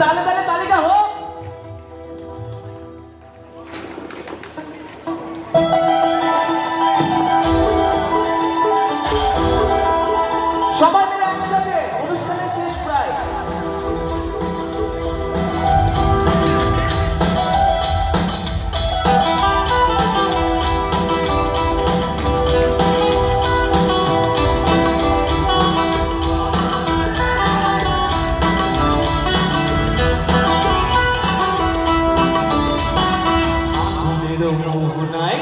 তালে তালে তালিকা হোক। সবাই মিলে আগুনের মোহনায়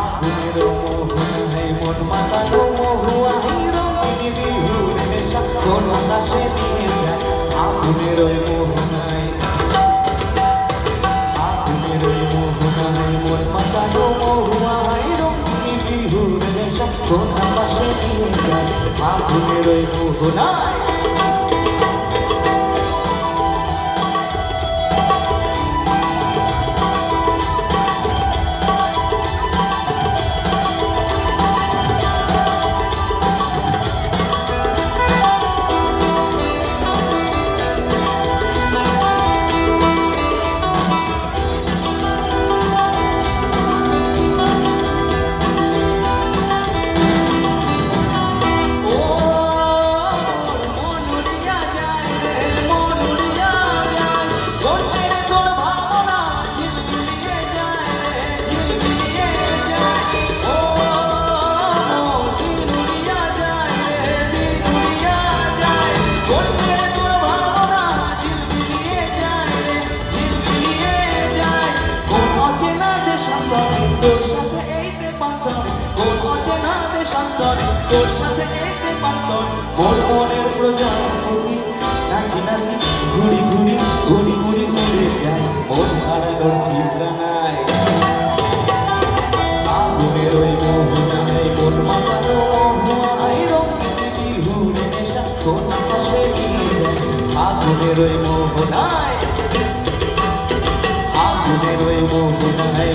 আগুনের মোহনায় মন মাতানো মহুয়াই রঙিন বিহুর নেশা, কোন আকাশে নিয়ে যায়। আগুনের মোহনায় আগুনের মোহনায় মন মাতানো মহুয়াই রঙিন বিহুর নেশা, কোন আকাশে নিয়ে যায়। আগুনের মোহনায় দেশ অন্তরে তোর সাথে এইতে পান্তরে, মোর মনের প্রজাপতি নাচি নাচি, ঘুরি ঘুরি ঘুরি ঘুরি, ঘুরে যায় মন হারানোর ঠিকানায়। আগুনের ওই মোহনায় মন মাতানো মোহনায় নিয়ে যায় আগুনের ওই মোহনায়। আগুনের ওই মোহনায়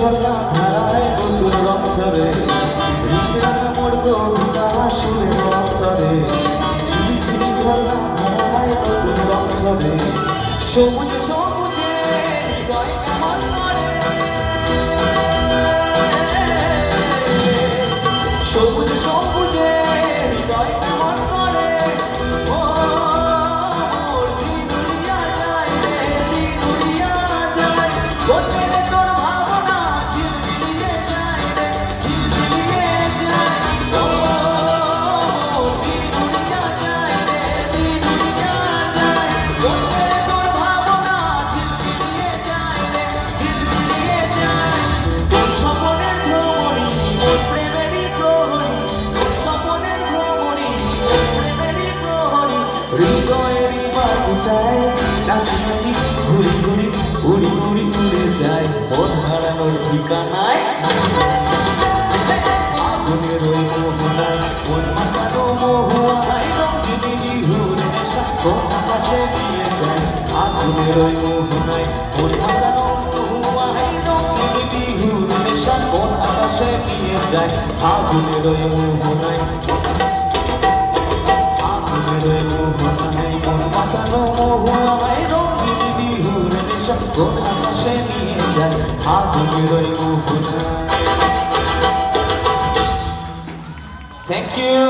ঝর্ণা ধারায় বন্ধুর রঞ্চরে রাম মর্গ সুরের অন্তরে ঝিরি ঝিরি ঝর্ণা ধারায় বন্ধুর সবুজ সবুজে হৃদয়েরই নাচি নাচি ঘুরি ঘুরি উড়ি উড়ি উড়ে যায় মন হারানোর ঠিকানায় আগুনের ওই মোহনায় মন মাতানো মহুয়ায় রঙিনী বিহুর নেশা যায় আগুনের ওই মোহনায় মন মাতানো মহুয়ায় রঙিনী বিহুর নেশা যায় আগুনের ওই মোহনায় নেশা কোন আকাশে নিয়ে যায় আগুনের ওই মোহনায় থ্যাংক ইউ